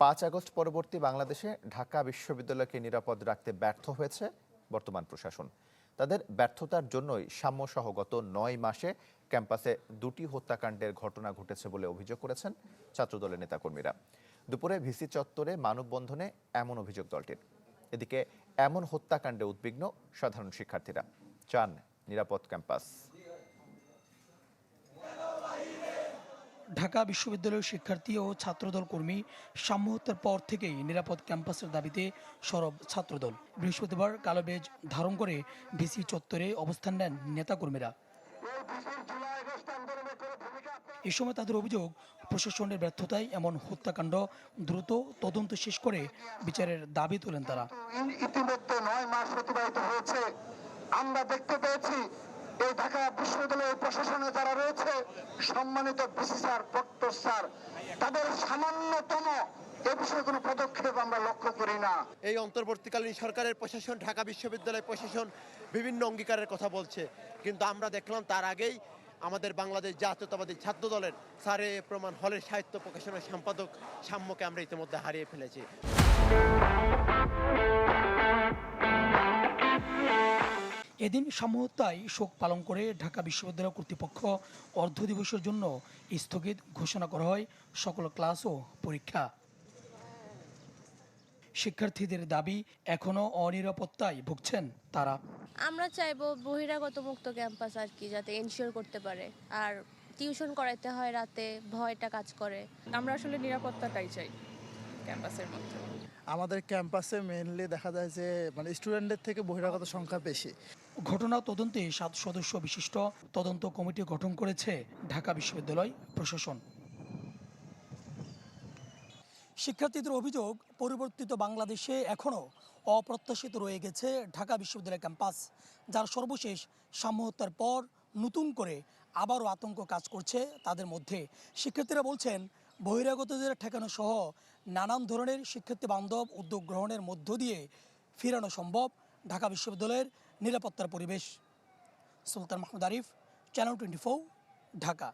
পাঁচ আগস্ট পরবর্তী বাংলাদেশে ঢাকা বিশ্ববিদ্যালয়কে নিরাপদ রাখতে ব্যর্থ হয়েছে বর্তমান প্রশাসন। তাদের ব্যর্থতার জন্যই সাম্যসহ গত নয় মাসে ক্যাম্পাসে দুটি হত্যাকাণ্ডের ঘটনা ঘটেছে বলে অভিযোগ করেছেন ছাত্রদলের নেতাকর্মীরা। দুপুরে ভিসি চত্বরে মানববন্ধনে এমন অভিযোগ দলটির। এদিকে এমন হত্যাকাণ্ডে উদ্বিগ্ন সাধারণ শিক্ষার্থীরা। চান নিরাপদ ক্যাম্পাস। ঢাকা বিশ্ববিদ্যালয়ের শিক্ষার্থী ও ছাত্রদল কর্মী সাম্য হত্যার পর থেকেই নিরাপদ ক্যাম্পাসের দাবিতে সরব ছাত্রদল। বৃহস্পতিবার কালো বেজ ধারণ করে ভিসি চত্বরে অবস্থান নেন নেতাকর্মীরা। এ সময় তাদের অভিযোগ, প্রশাসনের ব্যর্থতায় এমন হত্যাকাণ্ড দ্রুত তদন্ত শেষ করে বিচারের দাবি তোলেন তারা। ইতিমধ্যে নয় মাস অতিবাহিত হয়েছে। আমরা দেখতে পেয়েছি, এই ঢাকা বিশ্ববিদ্যালয়ের প্রশাসনে যারা রয়েছে, সম্মানিত তাদের সামান্যতম পদক্ষেপ আমরা লক্ষ্য করি না। এই অন্তর্বর্তীকালীন সরকারের প্রশাসন, ঢাকা বিশ্ববিদ্যালয় প্রশাসন বিভিন্ন অঙ্গীকারের কথা বলছে। কিন্তু আমরা দেখলাম তার আগেই আমাদের বাংলাদেশ জাতীয়তাবাদী ছাত্র দলের সারে প্রমাণ হলের সাহিত্য প্রকাশনের সম্পাদক সাম্যকে আমরা ইতিমধ্যে হারিয়ে ফেলেছি। এদিন সাম্যহত্যায় শোক পালন করে ঢাকা বিশ্ববিদ্যালয় কর্তৃপক্ষ অর্ধ দিবসের জন্য স্থগিত ঘোষণা করা হয় সকল ক্লাস ও পরীক্ষা। শিক্ষার্থীদের দাবি এখনও অনিরাপত্তায় ভুগছেন তারা। আমরা চাইব বহিরাগত মুক্ত ক্যাম্পাস আর কি যাতে এনশিওর করতে পারে। আর টিউশন করাইতে হয় রাতে ভয়টা কাজ করে। আমরা আসলে নিরাপত্তাটাই চাই ক্যাম্পাসের মধ্যে। আমাদের ক্যাম্পাসে মেইনলি দেখা যায় যে মানে স্টুডেন্টদের থেকে বহিরাগত সংখ্যা বেশি। ঘটনা তদন্তে সাত সদস্য বিশিষ্ট তদন্ত কমিটি গঠন করেছে ঢাকা বিশ্ববিদ্যালয় প্রশাসন। শিক্ষার্থীদের অভিযোগ, পরিবর্তিত বাংলাদেশে এখনও অপ্রত্যাশিত রয়ে গেছে ঢাকা বিশ্ববিদ্যালয় ক্যাম্পাস, যার সর্বশেষ সাম্যহত্যার পর নতুন করে আবারও আতঙ্ক কাজ করছে তাদের মধ্যে। শিক্ষার্থীরা বলছেন, বহিরাগতদের ঠেকানো সহ নানান ধরনের শিক্ষার্থী বান্ধব উদ্যোগ গ্রহণের মধ্য দিয়ে ফিরানো সম্ভব। ঢাকা বিশ্ববিদ্যালয়ের নিরাপত্তার পরিবেশ। Sultan Mahmud Arif channel twenty Dhaka.